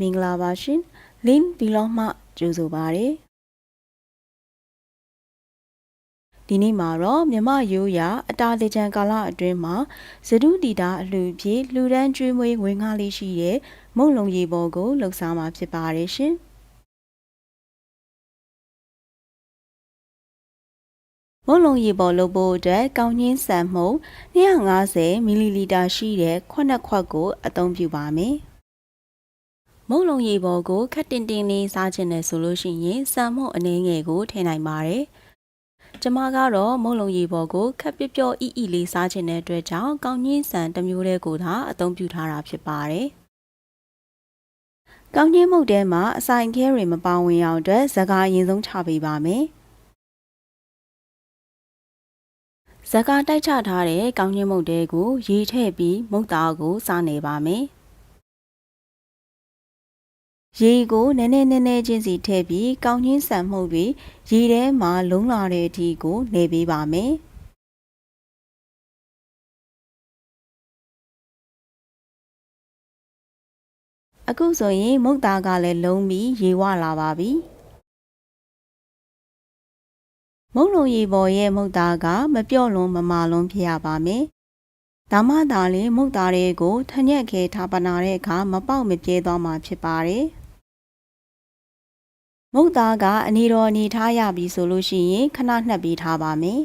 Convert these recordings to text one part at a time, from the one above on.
မင်္ဂလာပါရှင်လင်းဗီလော့မှကြိုဆိုပါရစေဒီနေ့မှာတော့မြမရိုးရာအတာတေချံကာလအတွင်းမှာဇဒုတီတာအလှဖြင့်လူဒန်းကျွေးမွေးငွေငါးလေးရှိတဲ့မုံလုံးရေပေါ်ကိုလှုပ်ရှားမှာဖြစ်ပါတယ်ရှင်မုံလုံးရေပေါ်လုပ်ဖို့အတွက်ကောင်းညင်းဆန်မှု250မီလီလီတာရှိတဲ့ခွက်နှစ်ခွက်ကိုအသုံးပြုပါမယ်။ မုံလုံးရေပေါ်ကိုခက်တင်တင်လေးစားခြင်းနဲ့ဆိုလို့ရှိရင်စံမှုအနေငယ်ကိုထည့်နိုင်ပါတယ်။ကျမကတော့မုံလုံးရေပေါ်ကိုခက်ပျော့ပျော့အီအီလေးစားခြင်းတဲ့အတွက်ကြောင့်ကောင်းကြီးစံတစ်မျိုးတည်းကိုသာအသုံးပြုထားတာဖြစ်ပါတယ်။ကောင်းကြီးမုတ်ထဲမှာအဆိုင်ခဲတွေမပါဝင်အောင်အတွက်ဇကာအရင်ဆုံးချပေးပါမယ်။ဇကာတိုက်ချထားတဲ့ကောင်းကြီးမုတ်တဲကိုရေထည့်ပြီးမုတ်သားကိုစားနေပါမယ်။ ရေကိုနည်းနည်းနည်းနည်းချင်းစီထည့်ပြီးကောင်းချင်းဆန်မှုပြီးရေထဲမှာလုံးလာတဲ့အထိကိုနေပေးပါမယ်။အခုဆိုရင်မုတ်သားကလည်းလုံးပြီးရေဝလာပါပြီ။မုံလုံးရေပေါ်ရဲ့မုတ်သားကမပြော့လွန်မမာလွန်ဖြစ်ရပါမယ်။ဒါမှသာလေမုတ်သားတွေကိုထညက်ခဲထားပနာတဲ့အခါမပေါက်မပြဲသွားမှာဖြစ်ပါတယ်။ မုတ်သားကအနေတော်အနေထားရပြီဆိုလို့ရှိရင်ခဏနှက်ပြီးထားပါမယ်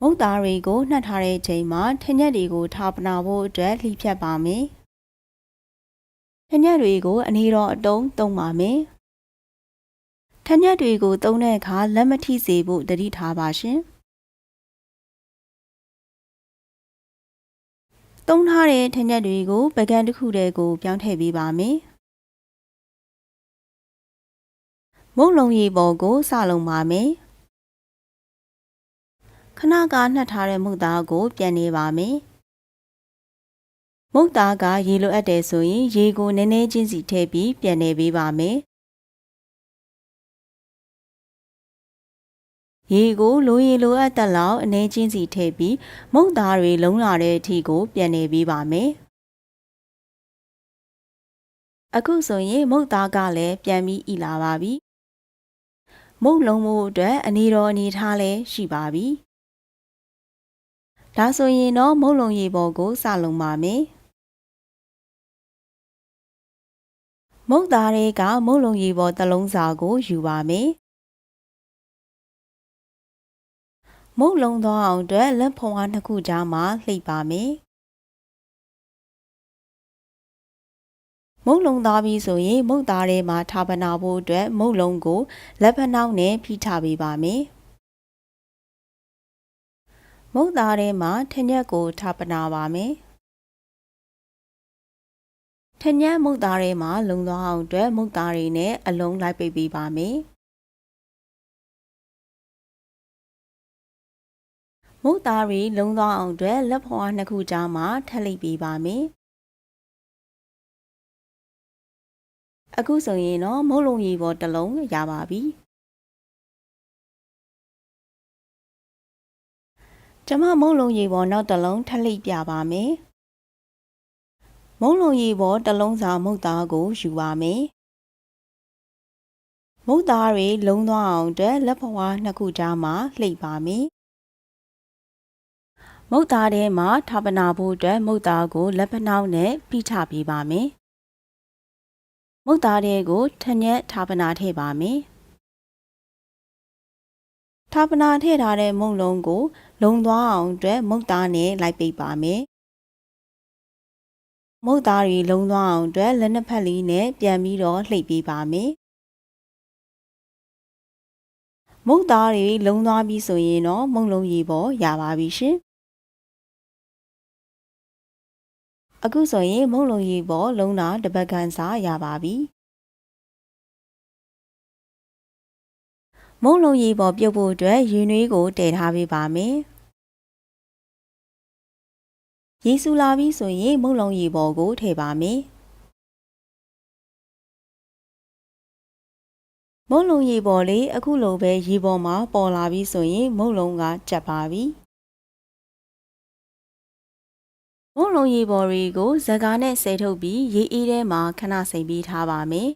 မုတ်သားတွေကိုနှက်ထားတဲ့ချိန်မှာထညက်တွေကိုထားပနာဖို့အတွက်လှိဖြတ်ပါမယ်ထညက်တွေကိုအနေတော်အတုံးတုံးပါမယ်ထညက်တွေကိုတုံးတဲ့အခါလက်မထိစေဖို့တတိထားပါရှင်။ သုံးထားတဲ့ထညက်တွေကိုပကံတစ်ခုတည်းကိုပြောင်းထည့်ပေးပါမယ်။မုံလုံးရီပေါ်ကိုစလုံးပါမယ်။ခဏကနှက်ထားတဲ့မုတ်သားကို ပြန်နေပါမယ်။မုတ်သားကရေလိုအပ်တယ်ဆိုရင်ရေကိုနည်းနည်းချင်းစီထည့်ပြီးပြန်နေပေးပါမယ်။ ရေကိုလိုရေလိုအပ်တဲ့လောက်အနည်းချင်းစီထည့်ပြီးမုန့်သားတွေလုံးလာတဲ့အထိကို ပြန်နေပေးပါမယ်။အခုဆိုရင်မုန့်သားကလည်းပြန်ပြီးဤလာပါပြီ။မုန့်လုံးမှုအတွက်အနေတော်အနေထားလည်းရှိပါပြီ။ဒါဆိုရင်တော့မုန့်လုံးရေပေါ်ကိုစလုံးပါမယ်။မုတ်သားတွေကမုတ်လုံးရေပေါ်တလုံးစာကိုယူပါမယ်။ မုတ်လုံးသောအောင်အတွက်လက်ဖုံအားနှစ်ခုကြားမှာလှိပ်ပါမယ်မုတ်လုံးသားပြီးဆိုရင်မုတ်သားထဲမှာထားပနာဖို့အတွက်မုတ်လုံးကိုလက်ဖက်နှောက်နဲ့ဖိထားပေးပါမယ်မုတ်သားထဲမှာထညက်ကိုထားပနာပါမယ်ထညက်မုတ်သားထဲမှာလုံသွားအောင်အတွက်မုတ်သားတွေနဲ့အလုံးလိုက်ပိတ်ပေးပါမယ် မုတ်သားတွေလုံးသွားအောင်အတွက်လက်ဖွားနှစ်ခုကြားမှာထပ်လိုက်ပေးပါမယ်အခုဆိုရင်တော့မုတ်လုံးရီပေါ်တစ်လုံးရပါပြီကျမမုတ်လုံးရီပေါ်နောက်တစ်လုံးထပ်လိုက်ပြပါမယ်မုတ်လုံးရီပေါ်တစ်လုံးစာမုတ်သားကိုယူပါမယ်မုတ်သားတွေလုံးသွားအောင်အတွက်လက်ဖွားနှစ်ခုကြားမှာလှိပ်ပါမယ် မုတ်သားထဲမှာထာပနာဖို့အတွက်မုတ်သားကိုလက်ဖနှောင်းနဲ့ဖိချပေးပါမယ်။မုတ်သားထဲကိုထညက်ထာပနာထည့်ပါမယ်။ထာပနာထည့်ထားတဲ့မုံလုံးကို လုံသွားအောင်အတွက်မုတ်သားနဲ့လိုက်ပိတ်ပါမယ်။မုတ်သားတွေလုံသွားအောင်အတွက်လက်နှစ်ဖက်လေးနဲ့ပြန်ပြီးတော့လှိပ်ပေးပါမယ်။မုတ်သားတွေလုံသွားပြီဆိုရင်တော့မုံလုံးရေပေါ်ရပါပြီရှင်။ အခုဆိုရင်မုံလုံးရီပေါ်လုံးတာတပတ်ကန်စာရပါပြီမုံလုံးရီပေါ်ပြုတ်ဖို့အတွက်ရင်းနှွေးကိုတည်ထားပေးပါမယ်ရေဆူလာပြီဆိုရင်မုံလုံးရီပေါ်ကိုထည့်ပါမယ်မုံလုံးရေပေါ်လေးအခုလိုပဲရေပေါ်မှာပေါ်လာပြီဆိုရင်မုံလုံးကကြက်ပါပြီ မုံလုံးရေပေါ်တွေကိုဇကာနဲ့ဆဲထုတ်ပြီးရေအေးထဲမှာခဏစိမ်ပြီးထားပါမယ်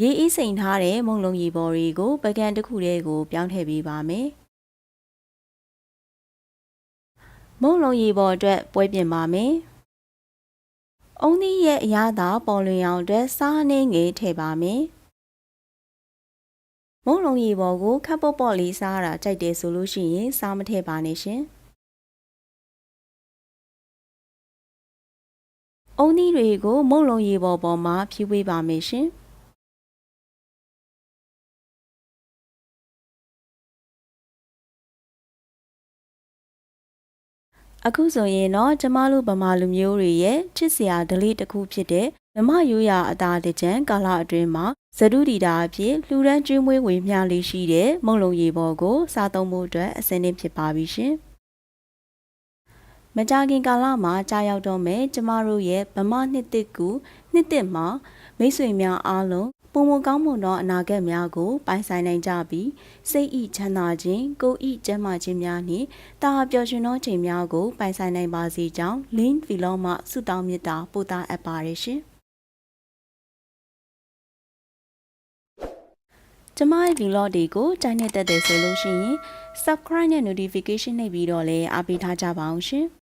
ရေအေးစိမ်ထားတဲ့မုံလုံးရေပေါ်တွေကိုပကံတစ်ခုတည်းကိုပြောင်းထည့်ပေးပါမယ်မုံလုံးရေပေါ်အတွက်ပွဲပြင်ပါမယ်အုံးသီးရဲ့အရသာပေါ်လွင်အောင်အတွက်စားနှင်းငယ်ထည့်ပါမယ်မုံလုံးရေပေါ်ကိုခပ်ပေါ့ပေါ့လေးစားတာကြိုက်တယ်ဆိုလို့ရှိရင်စားမထည့်ပါနဲ့ရှင် အုံသီးတွေကိုမုံလုံးရေပေါ်ပေါ်မှာဖြီးဝေးပါမယ်ရှင်အခုဆိုရင်တော့ကျမတို့ဗမာလူမျိုးတွေရဲ့ချစ်စရာဒလေးတစ်ခုဖြစ်တဲ့မြမရိုးရာအသားတကြံကာလအတွင်းမှာဇဒုဒီတာအဖြစ်လှူဒန်းကျွေးမွေးဝေမျှလေးရှိတဲ့မုံလုံးရေပေါ်ကိုစားသုံးဖို့အတွက်အဆင်သင့်ဖြစ်ပါပြီရှင်။ မကြာခင်ကာလမှာကြာရောက်တော့မယ်ကျမတို့ရဲ့ဗမာနှစ်တစ်ကူနှစ်တစ်မှာမိတ်ဆွေများအားလုံးပုံမကောင်းမွန်သောအနာဂတ်များကို ပိုင်ဆိုင်နိုင်ကြပြီးစိတ်ဤချမ်းသာခြင်းကိုယ်ဤကျန်းမာခြင်းများနှင့်တာပျော်ရွှင်သောချိန်များကို ပိုင်ဆိုင်နိုင်ပါစေကြောင်း Link Vlog မှဆုတောင်းမေတ္တာပို့သအပ်ပါတယ်ရှင်။ကျမရဲ့ vlog တွေကိုကြိုက်နေတဲ့တဲ့ဆိုလို့ရှိရင် subscribe နဲ့ notification နှိပ်ပြီးတော့လည်းအားပေးထားကြပါအောင်ရှင်။